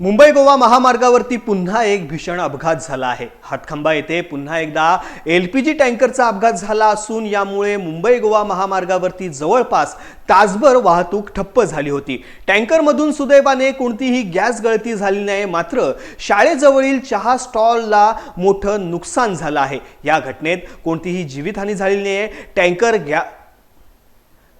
मुंबई गोवा महामार्गावरती पुन्हा एक भीषण अपघात झाला आहे. हातखंबा येथे पुन्हा एकदा एल पी जी टँकरचा अपघात झाला असून यामुळे मुंबई गोवा महामार्गावरती जवळपास तासभर वाहतूक ठप्प झाली होती. टँकरमधून सुदैवाने कोणतीही गॅस गळती झाली नाही मात्र शाळेजवळील चहा स्टॉलला मोठं नुकसान झालं आहे. या घटनेत कोणतीही जीवितहानी झालेली नाही टँकर गॅ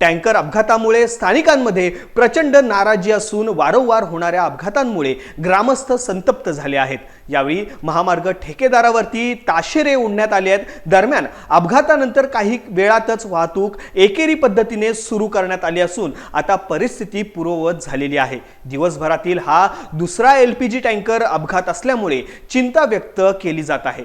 टँकर अपघातामुळे स्थानिकांमध्ये प्रचंड नाराजी असून वारंवार होणाऱ्या अपघातांमुळे ग्रामस्थ संतप्त झाले आहेत. यावेळी महामार्ग ठेकेदारावरती ताशेरे ओढण्यात आले आहेत. दरम्यान अपघातानंतर काही वेळातच वाहतूक एकेरी पद्धतीने सुरू करण्यात आली असून आता परिस्थिती पूर्ववत झालेली आहे. दिवसभरातील हा दुसरा एल पी जी टँकर अपघात असल्यामुळे चिंता व्यक्त केली जात आहे.